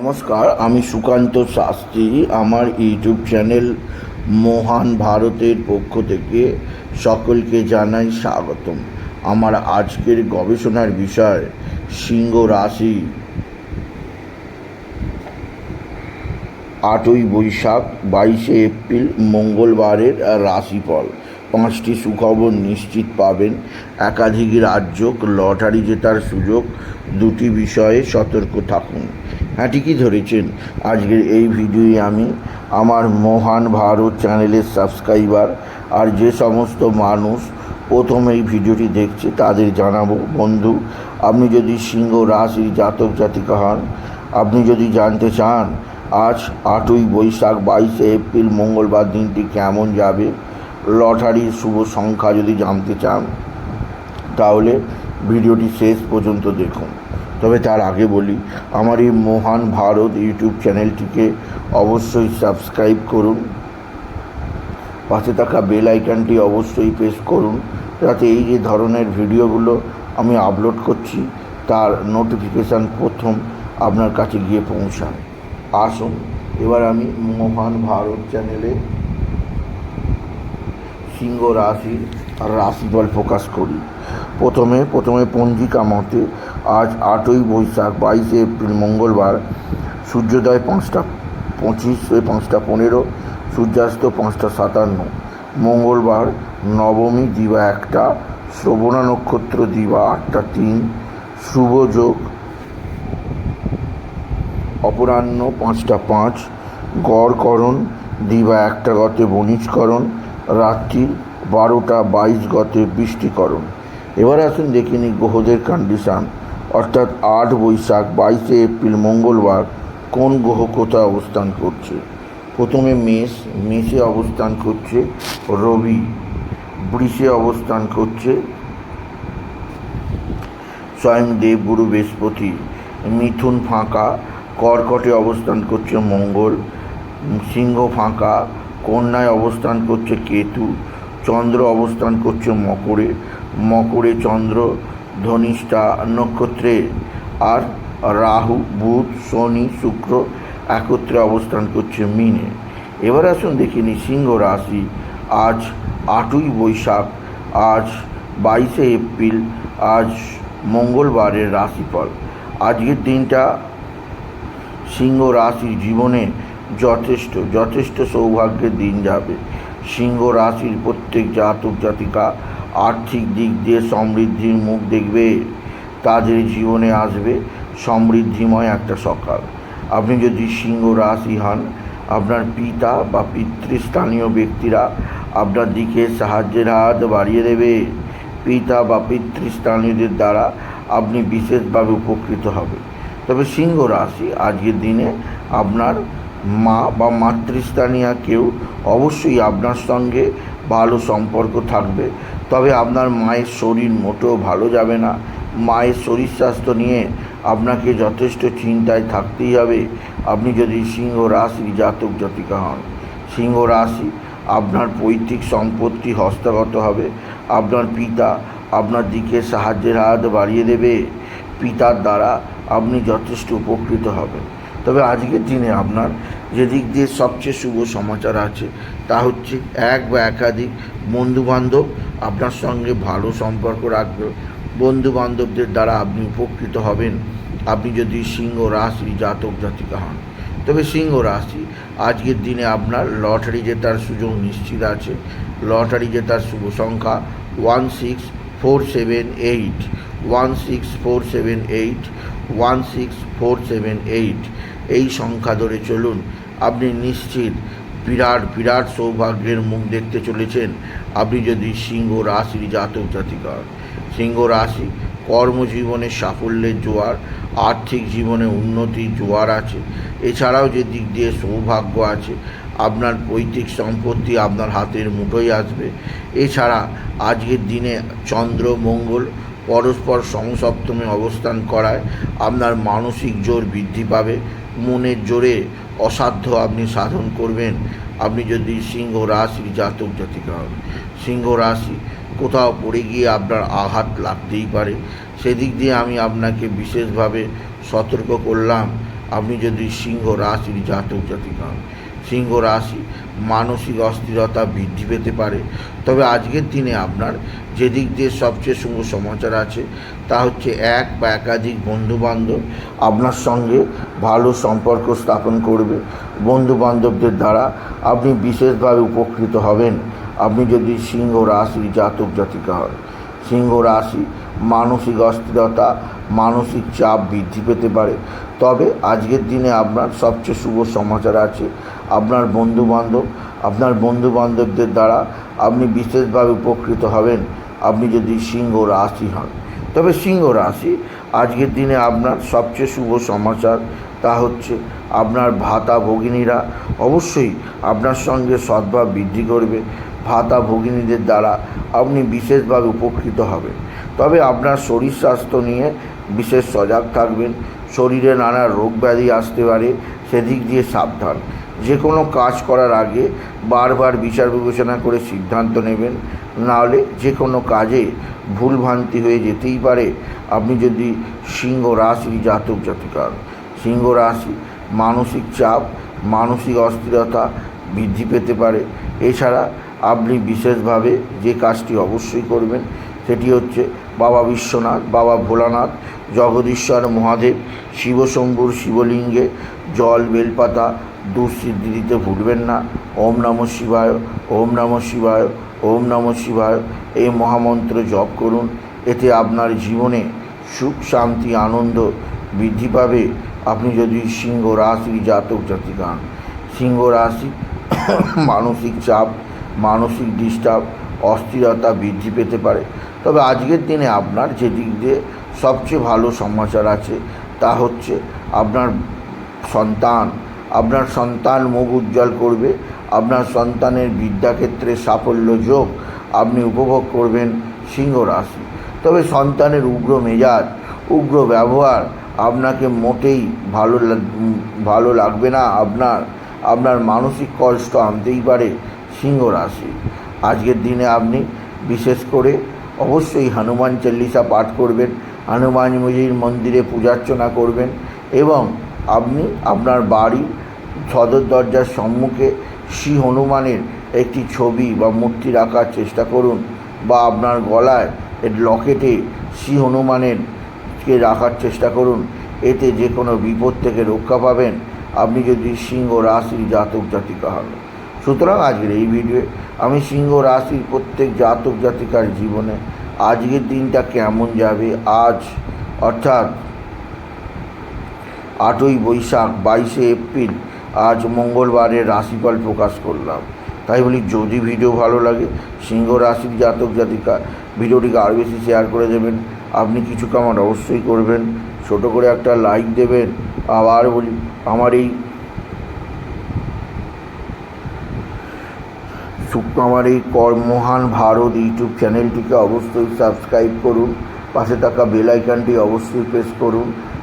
নমস্কার, আমি সুকান্ত শাস্ত্রী। আমার ইউটিউব চ্যানেল মহান ভারতের পক্ষ থেকে সকলকে জানাই স্বাগতম। আমার আজকের গবেষণার বিষয় সিংহ রাশি। আটই বৈশাখ, বাইশে এপ্রিল, মঙ্গলবারের রাশিফল। পাঁচটি সুখবর নিশ্চিত পাবেন। একাধিক রাজ্য লটারি জেতার সুযোগ। দুটি বিষয়ে সতর্ক থাকুন। হ্যাঁ ঠিকই ধরেছেন। আজকের এই ভিডিওয়ে আমি আমার মহান ভারত চ্যানেলের সাবস্ক্রাইবার আর যে সমস্ত মানুষ প্রথম এই ভিডিওটি দেখছে তাদের জানাব, বন্ধু, আপনি যদি সিংহ রাশির জাতক, জাতিকা হন, আপনি যদি জানতে চান আজ আটই বৈশাখ বাইশে এপ্রিল মঙ্গলবার দিনটি কেমন যাবে, লটারির শুভ সংখ্যা যদি জানতে চান, তাহলে ভিডিওটি শেষ পর্যন্ত দেখুন। তবে তার আগে বলি, আমার এই মহান ভারত ইউটিউব চ্যানেলটিকে অবশ্যই সাবস্ক্রাইব করুন। পাশে থাকা বেল আইকনটি অবশ্যই প্রেস করুন, যাতে এই যে ধরনের ভিডিওগুলো আমি আপলোড করছি, তার নোটিফিকেশান প্রথম আপনার কাছে গিয়ে পৌঁছায়। আসুন, এবার আমি মহান ভারত চ্যানেলে সিংহ রাশির রাশিফল প্রকাশ করি। প্রথমে প্রথমে পঞ্জিকা মতে আজ আটই বৈশাখ বাইশে এপ্রিল মঙ্গলবার, সূর্যোদয় পাঁচটা পঁচিশ পাঁচটা পনেরো, সূর্যাস্ত পাঁচটা সাতান্ন, মঙ্গলবার, নবমী দিবা একটা, শ্রবণা নক্ষত্র দিবা আটটা তিন, শুভ যোগ অপরাহ্ন পাঁচটা পাঁচ, গড়করণ দিবা একটা গতে বণিজকরণ, রাত্রি বারোটা বাইশ গতে বৃষ্টিকরণ। এবার আসুন দেখে নিই গ্রহদের কন্ডিশান অর্থাৎ আট বৈশাখ, বাইশে এপ্রিল, মঙ্গলবার কোন গ্রহ কোথায় অবস্থান করছে? প্রথমে মেষ, মেষে অবস্থান করছে রবি, বৃষে অবস্থান করছে স্বয়ং দেব গুরু বৃহস্পতি। মিথুন ফাঁকা, কর্কটে অবস্থান করছে মঙ্গল। সিংহ ফাঁকা, কন্যায় অবস্থান করছে কেতু। চন্দ্র অবস্থান করছে মকরে। মকরে চন্দ্র, ধনিষ্ঠা নক্ষত্রে আর রাহু, বুধ, শনি, শুক্র একত্রে অবস্থান করছে মিনে। এবার আসুন দেখিনি সিংহ রাশি। আজ আটই বৈশাখ, আজ বাইশে এপ্রিল, আজ মঙ্গলবারের রাশিফল। আজকের দিনটা সিংহ রাশির জীবনে যথেষ্ট যথেষ্ট সৌভাগ্যের দিন যাবে। সিংহ রাশির প্রত্যেক জাতক জাতিকা আর্থিক দিক দিয়ে সমৃদ্ধির মুখ দেখবে, তাদের জীবনে আসবে সমৃদ্ধিময় একটা সকাল। আপনি যদি সিংহ রাশি হন, আপনার পিতা বা পিতৃস্থানীয় ব্যক্তিরা আপনার দিকে সাহায্যের হাত বাড়িয়ে দেবে। পিতা বা পিতৃস্থানীয়দের দ্বারা আপনি বিশেষভাবে উপকৃত হবে তবে সিংহ রাশি আজকের দিনে আপনার মা বা মাতৃস্থানীয় কেউ অবশ্যই আপনার সঙ্গে ভালো সম্পর্ক থাকবে। তবে আপনার মায়ের শরীর মোটেও ভালো যাবে না। মায়ের শরীর স্বাস্থ্য নিয়ে আপনাকে যথেষ্ট চিন্তায় থাকতেই হবে। আপনি যদি সিংহ রাশি জাতক জাতিকা হন, সিংহ রাশি আপনার পৈতৃক সম্পত্তি হস্তগত হবে। আপনার পিতা আপনার দিকে সাহায্যের হাত বাড়িয়ে দেবে। পিতার দ্বারা আপনি যথেষ্ট উপকৃত হবেন। তবে আজকের দিনে আপনার যে দিক দিয়ে সবচেয়ে শুভ সমাচার আছে, তা হচ্ছে এক বা একাধিক বন্ধুবান্ধব আপনার সঙ্গে ভালো সম্পর্ক রাখবে। বন্ধু বান্ধবদের দ্বারা আপনি উপকৃত হবেন। আপনি যদি সিংহ রাশি জাতক জাতিকা হন, তবে সিংহ রাশি আজকের দিনে আপনার লটারি জেতার সুযোগ নিশ্চিত আছে। লটারি জেতার শুভ সংখ্যা one six four seven eight, one six four seven eight, one six four seven eight. এই সংখ্যা ধরে চলুন আপনি নিশ্চিত বিরাট বিরাট সৌভাগ্যের মুখ দেখতে চলেছেন আপনি যদি সিংহ রাশির জাতক জাতিকা হন। সিংহ রাশি কর্মজীবনে সাফল্যের জোয়ার, আর্থিক জীবনে উন্নতির জোয়ার আছে, এছাড়াও যে দিক দিয়ে সৌভাগ্য আছে, আপনার পৈতৃক সম্পত্তি আপনার হাতের মুঠোয় আসবে এছাড়া আজকের দিনে চন্দ্র, মঙ্গল পরস্পর সমসপ্তমে অবস্থান করায় আপনার মানসিক জোর বৃদ্ধি পাবে, মনের জোরে অসাধ্য আপনি সাধন করবেন। আপনি যদি সিংহ রাশির জাতক জাতিকা হন, সিংহ রাশি কোথাও পড়ে গিয়ে আপনার আঘাত লাগতেই পারে। সেদিক দিয়ে আমি আপনাকে বিশেষভাবে সতর্ক করলাম। আপনি যদি সিংহ রাশির জাতক জাতিকা হন সিংহ রাশি মানসিক অস্থিরতা বৃদ্ধি পেতে পারে। তবে আজকের দিনে আপনার যে দিক দিয়ে সবচেয়ে শুভ সমাচার আছে, তা হচ্ছে এক বা একাধিক বন্ধুবান্ধব আপনার সঙ্গে ভালো সম্পর্ক স্থাপন করবে। বন্ধুবান্ধবদের দ্বারা আপনি বিশেষভাবে উপকৃত হবেন। আপনি যদি সিংহ রাশির জাতক জাতিকা হন, সিংহ রাশি মানসিক অস্থিরতা, মানসিক চাপ বৃদ্ধি পেতে পারে। তবে আজকের দিনে আপনার সবচেয়ে শুভ সমাচার আছে আপনার বন্ধুবান্ধব, আপনার বন্ধুবান্ধবদের দ্বারা আপনি বিশেষভাবে উপকৃত হবেন। আপনি যদি সিংহ রাশি হন। তবে সিংহ রাশি আজকের দিনে আপনার সবচেয়ে শুভ সমাচার তা হচ্ছে আপনার ভাতা ভগিনীরা অবশ্যই আপনার সঙ্গে সদ্ভাব বৃদ্ধি করবে। ভাতা ভগিনীদের দ্বারা আপনি বিশেষভাবে উপকৃত হবেন। তবে আপনার শরীর স্বাস্থ্য নিয়ে বিশেষ সজাগ থাকবেন। শরীরে নানা রোগ ব্যাধি আসতে পারে, সেদিক দিয়ে সাবধান। যে কোনো কাজ করার আগে বারবার বিচার বিবেচনা করে সিদ্ধান্ত নেবেন নাহলে যে কোনো কাজে ভুলভ্রান্তি হয়ে যেতেই পারে আপনি যদি সিংহ রাশি জাতক জাতিকা হন। সিংহ রাশি মানসিক চাপ, মানসিক অস্থিরতা বৃদ্ধি পেতে পারে এছাড়া আপনি বিশেষভাবে যে কাজটি অবশ্যই করবেন সেটি হচ্ছে বাবা বিশ্বনাথ, বাবা ভোলানাথ, জগদীশ্বর মহাদেব, শিবশম্ভুর শিবলিঙ্গে, জল, বেলপাতা দুঃসিদ্ধি দিতে ভুলবেন না। ওম নম শিবায়, ওম নম শিবায়, ওম নম শিবায়। এই মহামন্ত্র জপ করুন। এতে আপনার জীবনে সুখ, শান্তি, আনন্দ বৃদ্ধি পাবে। আপনি যদি সিংহ রাশি জাতক জাতিকা হন, সিংহ রাশি মানসিক চাপ, মানসিক ডিস্টার্ব, অস্থিরতা বৃদ্ধি পেতে পারে। তবে আজকের দিনে আপনার যে দিক দিয়ে সবচেয়ে ভালো সমাচার আছে, তা হচ্ছে আপনার সন্তান আপনার সন্তান মুখ উজ্জ্বল করবে, আপনার সন্তানের বিদ্যাক্ষেত্রে সাফল্য যোগ, আপনি উপভোগ করবেন সিংহ রাশি। তবে সন্তানের উগ্র মেজাজ, উগ্র ব্যবহার আপনাকে মোটেই ভালো ভালো লাগবে না। আপনার আপনার মানসিক কষ্ট আনতেই পারে সিংহ রাশি। আজকের দিনে আপনি বিশেষ করে অবশ্যই হনুমান চল্লিশা পাঠ করবেন হনুমানজির মন্দিরে পূজার্চনা করবেন এবং আপনি আপনার বাড়ি সদর দরজার সম্মুখে শ্রী হনুমানের একটি ছবি বা মূর্তি রাখার চেষ্টা করুন বা আপনার গলায় এর লকেটে শ্রী হনুমানের কে রাখার চেষ্টা করুন। এতে যে কোনো বিপদ থেকে রক্ষা পাবেন। আপনি যদি সিংহ রাশির জাতক জাতিকা হন। সুতরাং আজকের এই ভিডিওয়ে আমি সিংহ রাশির প্রত্যেক জাতক জাতিকার জীবনে আজকের দিনটা কেমন যাবে আজ, অর্থাৎ আটই বৈশাখ বাইশে এপ্রিল আজ মঙ্গলবারের রাশিফল প্রকাশ করলাম। তাই বলি, যদি ভিডিও ভালো লাগে, সিংহ রাশির জাতক জাতিকা, ভিডিওটিকে আরও বেশি শেয়ার করে দেবেন। আপনি কিছু কামার অবশ্যই করবেন। ছোট করে একটা লাইক দেবেন। আবার বলি, আমার এই আমার এই কর্মহান ভারত ইউটিউব চ্যানেলটিকে অবশ্যই সাবস্ক্রাইব করুন। পাশে থাকা বেল আইকনটি অবশ্যই প্রেস করুন।